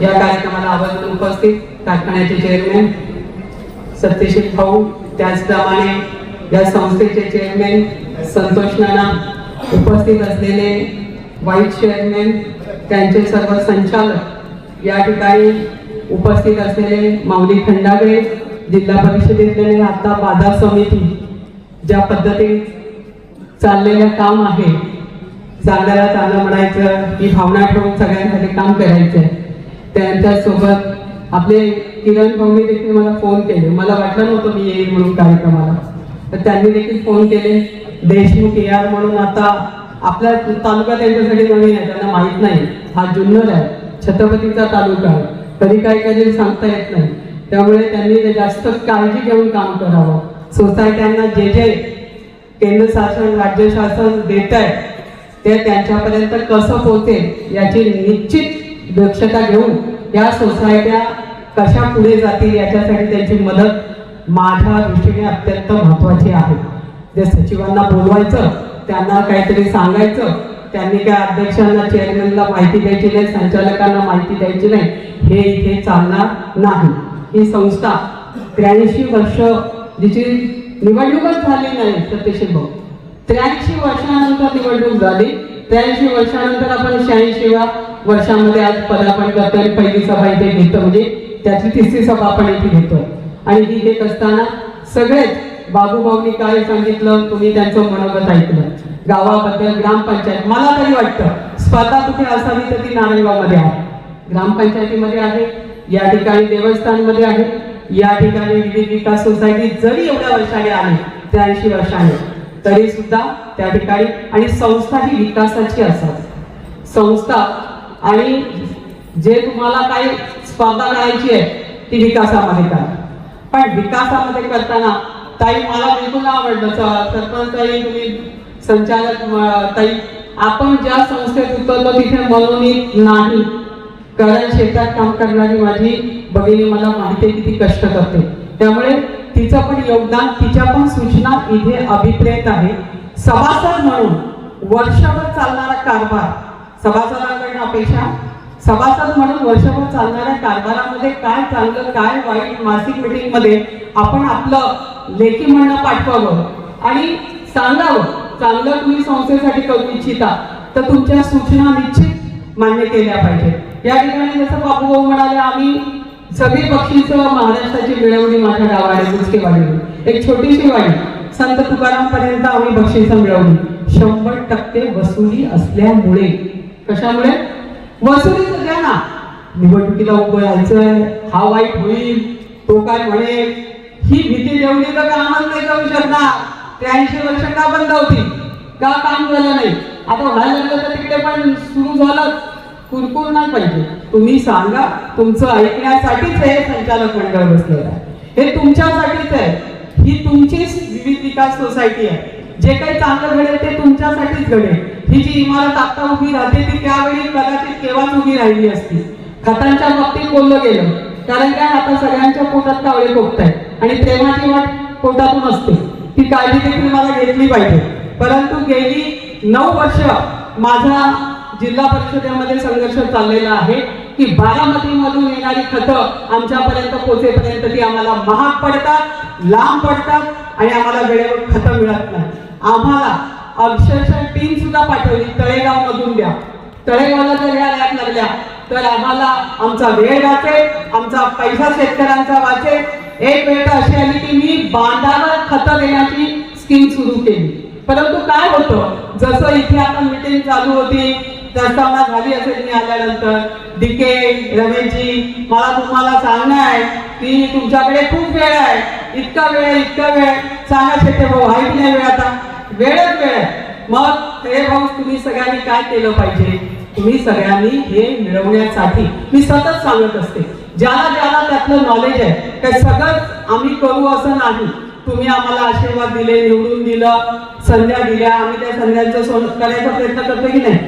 या कार्यक्रमाला आवर्जून उपस्थित कारखान्याचे चेअरमॅन सत्यशील भाऊ त्याचप्रमाणे या संस्थेचे चेअरमॅन संतोष नाना उपस्थित असलेले व्हाईस चेअरमॅन त्यांचे सर्व संचालक या ठिकाणी उपस्थित असलेले माऊली खंडागळे जिल्हा परिषदेतले आता बाजार समिती ज्या पद्धतीने चाललेलं काम आहे चांगल्याला चालणं म्हणायचं ही भावना ठेवून सगळ्यांसाठी काम करायचंय. त्यांच्यासोबत आपले किरण भाऊनी देखील मला फोन केले. मला वाटलं नव्हतं मी येईल म्हणून कार्यक्रमाला. तर त्यांनी देखील फोन केले. देशमुख ए आर म्हणून आता आपला तालुका त्यांच्यासाठी नवीन आहे. त्यांना माहीत नाही. हा जुन्नर आहे. छत्रपतीचा तालुका आहे. कधी काय कधी सांगता येत नाही. त्यामुळे त्यांनी जास्त काळजी घेऊन काम करावं. सोसायट्यांना जे जे केंद्र शासन राज्य शासन देत आहे ते त्यांच्यापर्यंत कसं पोहोचेल याची निश्चित दक्षता घेऊन या सोसायट्या कशा पुढे जातील याच्यासाठी त्यांची मदत माझ्या दृष्टीने अत्यंत महत्वाची आहे. जे सचिवांना बोलवायचं त्यांना काहीतरी सांगायचं त्यांनी काय अध्यक्षांना चेअरमॅनला माहिती द्यायची नाही संचालकांना माहिती द्यायची नाही हे इथे चालणार नाही. ही संस्था त्र्याऐंशी वर्ष जिची निवडणूकच झाली नाही सत्यशील भाऊ. त्र्याऐंशी वर्षानंतर निवडणूक झाली त्र्याऐंशी वर्षानंतर आपण शहाऐंशीव्या वर्षामध्ये आज पदार्पण करतो आणि पहिली सभा इथे घेतो. म्हणजे त्याची तिसरी सभा आपण इथे घेतोय आणि ही घेत असताना सगळेच बाबूभाऊनी काय सांगितलं तुम्ही त्यांचं मनोगत ऐकलं. गावाबद्दल ग्रामपंचायत मला तरी वाटतं स्पर्धा कुठे असावी तर ती नारायणगावमध्ये आहे. ग्रामपंचायतीमध्ये आहे या ठिकाणी देवस्थानमध्ये आहे या ठिकाणी विविध विकास सोसायटी जरी एवढ्या वर्षाने आहे त्र्याऐंशी वर्षाने तरी सुद्धा त्या ठिकाणी आणि संस्था ही विकासाची असावी. संस्था आणि जे तुम्हाला काही स्पर्धा करायची आहे ती विकासामध्ये करा. पण विकासामध्ये करताना ताई मला बिलकुल नाही आवडलं सरपंच ताई तुम्ही संचालक ताई आपण ज्या संस्थेत उतरलो तिथे मनोनीत नाही. कारण शेतात काम करणारी माझी बहिणी मला माहिती आहे किती कष्ट करते. त्यामुळे तिचं पण योगदान तिच्या पण सूचना इथे अभिप्रेत आहे. सभासद म्हणून वर्षभर चालणारा कारभार सभासदांकडनं अपेक्षा? सभासद म्हणून वर्षभर चालणाऱ्या कारभारामध्ये काय चाललं काय वाईट मासिक मीटिंगमध्ये आपण आपलं लेखी म्हणणं पाठवावं? आणि सांगावं चांगलं तुम्ही संस्थेसाठी करू इच्छिता तर तुमच्या सूचना निश्चित मान्य केल्या पाहिजेत. या ठिकाणी जसं बाबूभाऊ म्हणाले आम्ही सगळी पक्षीच महाराष्ट्राची मिळवणी माझ्या गावाने मुसकेवाडी एक छोटीशी वाढी संत तुकाराम पर्यंत आम्ही बक्षीस मिळवली. शंभर टक्के वसुली असल्यामुळे कशामुळे? वसुलीच द्या ना. निवडणुकीला उभं राहायचंय. हा वाईट होईल. तो काय म्हणेल? ही भीती जेवढी तर कामच नाही जाऊ शकणार. त्र्याऐंशी वर्ष का बंद होती का काम झालं नाही? आता व्हायला लागलं तर तिकडे पण सुरू झालं कुरकुर नाही पाहिजे. तुम्ही सांगा तुमचं ऐकण्यासाठीच हे संचालक मंडळ बसलेलं आहे. हे तुमच्यासाठीच आहे. ही तुमचीच विविध विकास सोसायटी आहे. जे काही चांगलं घडेल ते तुमच्यासाठीच घडेल. ही जी इमारत आता उभी राहते ती त्यावेळी कदाचित केव्हाच उभी राहिली असती. खतांच्या बाबतीत बोललं गेलं कारण काय आता सगळ्यांच्या पोटात कावळे आहेत आणि प्रेमाची वाट पोटातून असते. ती काळजी देखील मला घेतली पाहिजे. परंतु गेली नऊ वर्ष माझा जिल्हा परिषदेमध्ये संघर्ष चाललेला आहे की बारामतीमधून येणारी खतं आमच्यापर्यंत पोचेपर्यंत ती आम्हाला महाग पडतात लांब पडतात आणि आम्हाला वेळेवर खतं मिळत नाही. आम्हाला अक्षरशः टीम सुद्धा पाठवली. तळेगाव मधून द्या. तळेगावला जर या लॅब लागल्या तर आम्हाला आमचा वेळ वाचेल आमचा पैसा शेतकऱ्यांचा वाचेल. एक वेळ अशी आली की मी बांधाला खत देण्याची स्कीम सुरू केली. परंतु काय होतं? जसं इथे आता मीटिंग चालू होती प्रस्तावना झाली असेल मी आल्यानंतर. डिके रमेशजी मला तुम्हाला सांगणं आहे की तुमच्याकडे खूप वेळ आहे. इतका वेळ इतका वेळ. सांगा शेते भाऊ आहे की नाही वेळ आता? वेळच वेळ. आहे मग हे भाऊ तुम्ही सगळ्यांनी काय केलं पाहिजे? तुम्ही सगळ्यांनी हे मिळवण्यासाठी मी सतत सांगत असते. ज्याला ज्याला त्यातलं नॉलेज आहे ते सगळं आम्ही करू असं नाही. तुम्ही आम्हाला आशीर्वाद दिले निवडून दिलं संध्या दिल्या आम्ही त्या संध्यांचं सोन करायचा प्रयत्न करतो की नाही?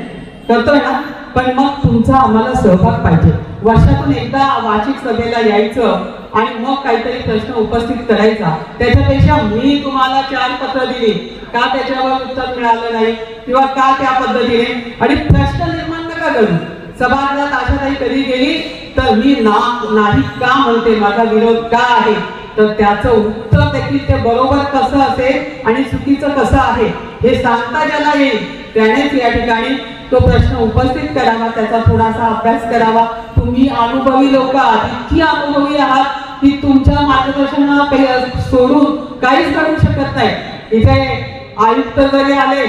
करतोय ना? पण मग तुमचा आम्हाला सहभाग पाहिजे. वर्षातून एकदा वार्षिक सभेला यायचं आणि मग काहीतरी प्रश्न उपस्थित करायचा. त्याच्यापेक्षा मी तुम्हाला चार पत्र दिली. का त्याच्यावर उत्तर मिळालं नाही? किंवा का त्या पद्धतीने? आणि प्रश्न निर्माण नका करू. सभागृहात आशाताई कधी गेली? तर मी ना नाही का म्हणते? माझा विरोध का आहे? तर त्याचं उत्तर देखील ते बरोबर कसं असेल आणि चुकीचं कसं आहे हे सांगता ज्याला येईल त्यानेच या ठिकाणी तो प्रश्न उपस्थित करावा त्याचा थोडासा अभ्यास करावा. तुम्ही अनुभवी लोक आहात इतकी अनुभवी आहात की तुमच्या मार्गदर्शनाला सोडून काहीच करू शकत नाही. इथे आयुक्त जरी आले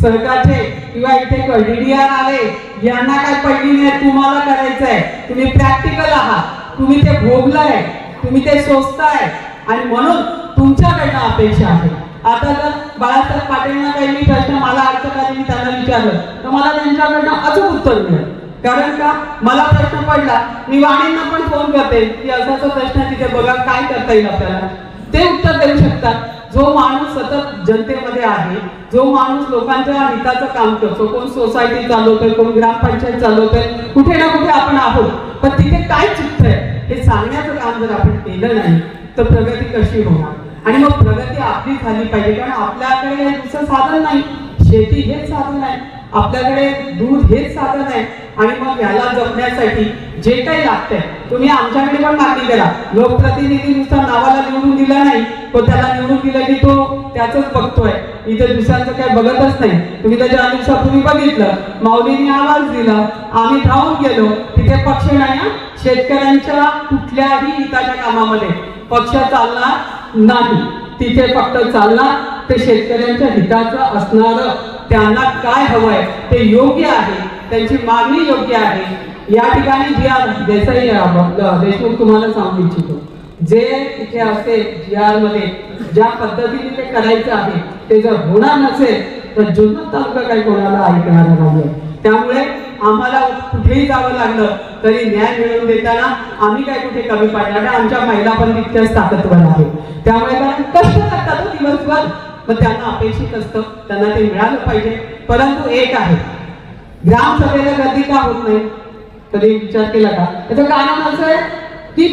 सरकारचे किंवा इथे डीडीआर आले यांना काय पडली नाही तुम्हाला करायचंय. तुम्ही प्रॅक्टिकल आहात. तुम्ही ते भोगलाय. तुम्ही ते सोसताय आणि म्हणून तुमच्याकडनं अपेक्षा आहे. आता जर बाळासाहेब पाटीलना काही मी प्रश्न मला अडचण मी त्यांना विचारलं तर मला त्यांच्याकडनं अचूक उत्तर मिळेल. कारण का? मला प्रश्न पडला मी वाणींना पण फोन करते की असा असा प्रश्न तिथे बघा काय करता येईल आपल्याला? ते उत्तर देऊ शकतात. जो माणूस सतत जनतेमध्ये आहे जो माणूस लोकांच्या हिताचं काम करतो कोण सोसायटी चालवतोय कोण ग्रामपंचायत चालवतोय कुठे ना कुठे आपण आहोत. पण तिथे दिलं नाही तर प्रगती कशी होणार? आणि मग प्रगती आपली झाली पाहिजे कारण आपल्याकडे हे दुसरं साधन नाही. शेती हेच साधन आहे. आपल्याकडे दूध हेच साधन आहे. आणि मग याला जपण्यासाठी जे काही लागतंय तुम्ही आमच्याकडे पण मागणी करा लोकप्रतिनिधी नुसता नावाला निवडून दिला नाही तो त्याला निवडून दिला की तो त्याच बघतोय. इथे दुसऱ्यांचं काही बघतच नाही. तुम्ही त्याच्या अनेक दिवसापूर्वी बघितलं माऊलीने आवाज दिला आम्ही धावून गेलो. तिथे पक्ष नाही शेतकऱ्यांच्या कुठल्याही हिताच्या कामामध्ये पक्ष चालणार नाही. तिथे फक्त चालणार ते शेतकऱ्यांच्या हिताचं असणार. त्यांना काय हवंय ते योग्य आहे त्यांची मागणी योग्य आहे. या ठिकाणी जी आर देसाई देशमुख तुम्हाला सांगू इच्छितो. जे तिथे असते जी आरमध्ये ज्या पद्धतीने ते करायचं आहे ते जर होणार नसेल तर जुन्नर तालुका काही कोणाला ऐकणार नाही. त्यामुळे आम्हाला कुठेही जावं लागलं तरी न्याय मिळवून देताना आम्ही काय कुठे कमी पाडणार आमच्या महिला पण तितक्याच ताकदवर आहे त्यामुळे कारण कष्ट करतात हो दिवसभर. मग त्यांना अपेक्षित असतं त्यांना ते मिळालं पाहिजे. परंतु एक आहे ग्रामसभेला गर्दी का होत नाही? कधी विचार केला का? त्याचं कारण असं आहे. की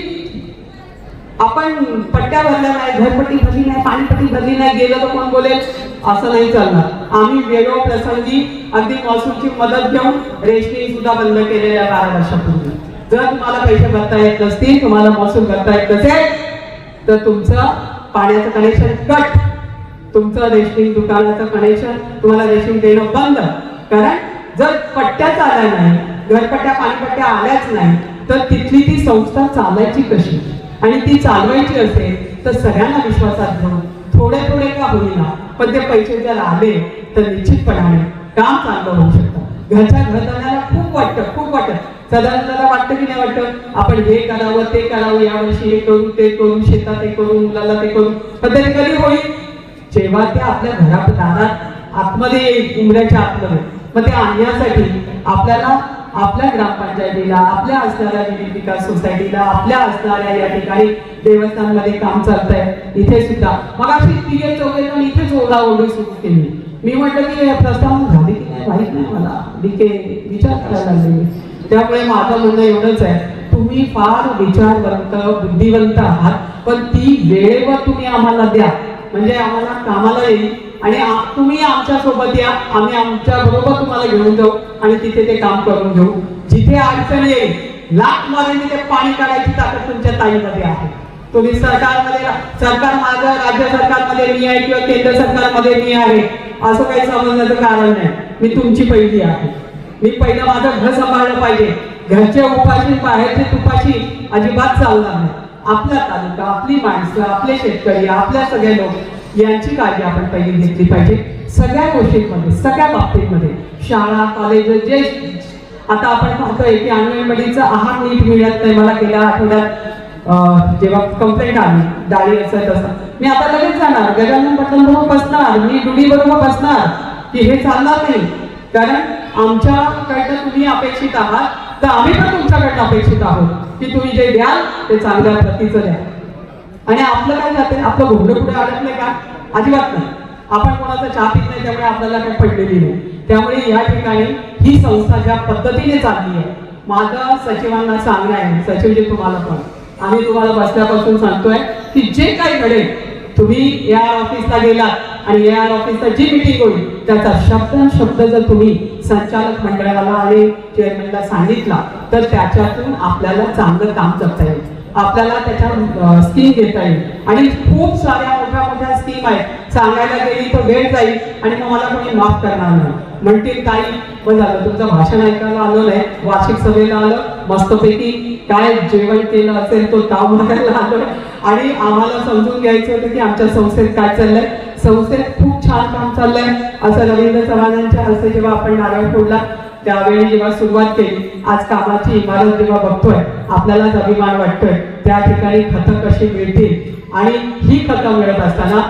आपण पट्ट्या भरल्या नाही घरपट्टी भरली नाही पाणीपट्टी भरली नाही गेलं तर कोण बोलेल? असं नाही चालणार. आम्ही वेगळ्या प्रसंगी अगदी महसूलची मदत घेऊन रेशनी सुद्धा बंद केलेल्या बारा वर्षापूर्वी जर तुम्हाला पैसे भरता येत नसतील तुम्हाला महसूल भरता येत नसेल तर तुमचं पाण्याचं कनेक्शन कट तुमचं रेशनिंग दुकानाचं कनेक्शन तुम्हाला रेशनिंग देणं बंद. कारण जर पट्ट्याच आल्या नाही घरपट्ट्या पाणीपट्ट्या आल्याच नाही तर तिथली ती संस्था चालायची कशी? आणि ती चालवायची असेल तर सगळ्यांना विश्वासात घेऊन थोडे थोडे का होईना पण ते पैसे जर आले तर निश्चितपणाने काम चांगलं होऊ शकतं. घरच्या घरदाराला खूप वाटतं खूप वाटतं. साधारण त्याला वाटतं की नाही वाटतं? आपण हे करावं ते करावं यावर्षी हे करू ते करू शेतात हे करू मुलाला ते करू. पण ते कधी होईल? जेव्हा ते आपल्या घरात दारात आतमध्ये येईल उमऱ्याच्या आतमध्ये. मग ते आणण्यासाठी आपल्याला आपल्या ग्रामपंचायतीला आपल्या असणाऱ्या विविध विकास सोसायटीला आपल्या असणाऱ्या या ठिकाणी देवस्थानमध्ये काम चालत आहे इथे सुद्धा. मग अशी तिघे चौघे जण इथेच ओढाओढी सुरू केली. मी म्हटलं की प्रस्ताव झाली की नाही माहीत नाही मला? डीके विचार करायला लागले. त्यामुळे माझं म्हणणं एवढंच आहे. तुम्ही फार विचारवंत बुद्धिवंत आहात पण ती वेळेवर तुम्ही आम्हाला द्या. म्हणजे आम्हाला कामाला येईल आणि तुम्ही आमच्यासोबत या. आम्ही आमच्या बरोबर तुम्हाला घेऊन जाऊ आणि तिथे ते काम करून घेऊ. जिथे अडचण येईल लाखमध्ये ते पाणी काढायची ताकद तुमच्या ताईमध्ये आहे. तुम्ही सरकारमध्ये सरकार माझं राज्य सरकारमध्ये मी आहे किंवा केंद्र सरकारमध्ये मी आहे असं काही समजण्याचं कारण नाही. मी तुमची पहिली आहे. मी पहिलं माझं घर सांभाळलं पाहिजे. घरचे उपाशी बाहेरचे तुपाशी अजिबात चालणार नाही. आपला तालुका आपली माणसं आपले शेतकरी आपल्या सगळे लोक यांची काळजी आपण पहिली घेतली पाहिजे. सगळ्या गोष्टींमध्ये सगळ्या बाबतीमध्ये शाळा कॉलेज जे आता आपण पाहतोय की अंगणवाडीचा आहार नीट मिळत नाही. मला गेल्या आठवड्यात जेव्हा कंप्लेंट आली डाळी असं तसं. मी आता लगेच जाणार. गजानन पटण बरोबर बसणार. मी डुडी बरोबर बसणार. की हे चालणार नाही. कारण आमच्याकडनं तुम्ही अपेक्षित आहात. तर आम्ही पण तुमच्याकडनं अपेक्षित आहोत की तुम्ही जे द्याल ते चांगल्या प्रतीचं द्या आणि आपलं काय जाते? आपलं घोडं कुठे नाही का? अजिबात नाही. आपण कोणाचा चहा पित नाही त्यामुळे आपल्याला काही पडलेली नाही. त्यामुळे या ठिकाणी ही संस्था ज्या पद्धतीने चालली आहे माझं सचिवांना सांगणं आहे सचिवजी तुम्हाला पण. आम्ही तुम्हाला बसल्यापासून सांगतोय की जे काही घडेल तुम्ही या ऑफिसला गेलात आणि या ऑफिसला जी मिटिंग होईल त्याचा शब्द शब्द जर तुम्ही संचालक मंडळाला आणि चेअरमॅनला सांगितला तर त्याच्यातून आपल्याला चांगलं काम करता येईल. आपल्याला त्याच्या स्कीम घेता येईल. आणि खूप साऱ्या मोठ्या मोठ्या स्कीम आहेत. सांगायला गेली तर वेळ जाईल आणि मग मला कोणी माफ करणार नाही. म्हणतील ताई बरं झालं. तुमचं भाषण ऐकायला आलं नाही. वार्षिक सभेला आलं. मस्तपैकी काय जेवण केलं असेल तो ताव मारायला आलं. आणि आम्हाला समजून घ्यायचं होतं की आमच्या संस्थेत काय चाललंय. संस्थेत खूप छान काम चाललंय. असं रवींद्र चव्हाणांच्या हस्ते जेव्हा आपण नारळ फोडला त्यावेळी जेव्हा सुरुवात केली आज कामाची इमारत जेव्हा बघतोय आपल्यालाच अभिमान वाटतोय. त्या ठिकाणी खतं कशी मिळतील? आणि ही खतं मिळत असताना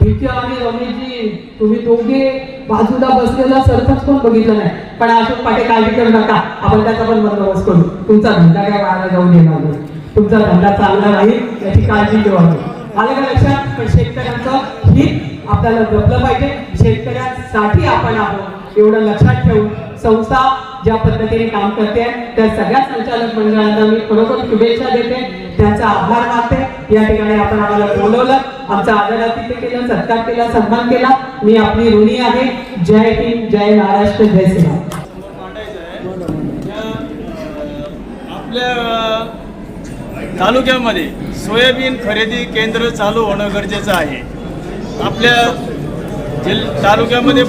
भिक्या आणि रमणीजी तुम्ही दोघे बाजूला बसलेला सरकच पण बघितलं नाही. पण अशोक पाटे काळजी करू नका. आपण त्याचा पण बंदोबस्त करू. तुमचा धंदा काय वाया जाऊन देणार नाही. तुमचा धंदा चांगला राहील याची काळजी घेऊ आलं का लक्षात? पण शेतकऱ्यांचं हित आपल्याला जपलं पाहिजे. शेतकऱ्यांसाठी आपण आहोत. एवढं लक्षात ठेवून संस्था ज्या पद्धतीने काम करते त्या सगळ्या संचालक मंडळांना मी खरोखर शुभेच्छा देते. त्यांचा आभार मानते. या ठिकाणी आपण आम्हाला बोलवलं. आमचा आदरातिथ्य केलं सत्कार केला सन्मान केला. मी आपली ऋणी आहे. जय हिंद जय महाराष्ट्र जय अं, आपल्या तालुक्यामध्ये सोयाबीन खरेदी केंद्र चालू होणं गरजेचं आहे. आपल्या तालुक्यामध्ये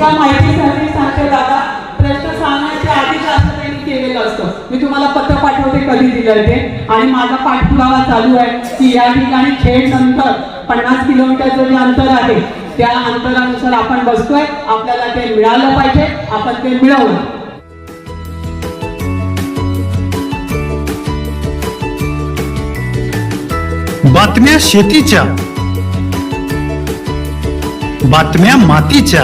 प्रश्न सांगण्याच्या आधी असं त्यांनी केलेलं असतं. मी तुम्हाला पत्र पाठवते कधी दिलं ते. आणि माझा पाठपुरावा चालू आहे की या ठिकाणी खेळ नंतर पन्नास किलोमीटरचं जे अंतर आहे त्या अंतरानुसार आपण बसतोय. आपल्याला ते मिळालं पाहिजे. आपण ते मिळवलं बातम्या शेतीच्या. बातम्या मातीच्या.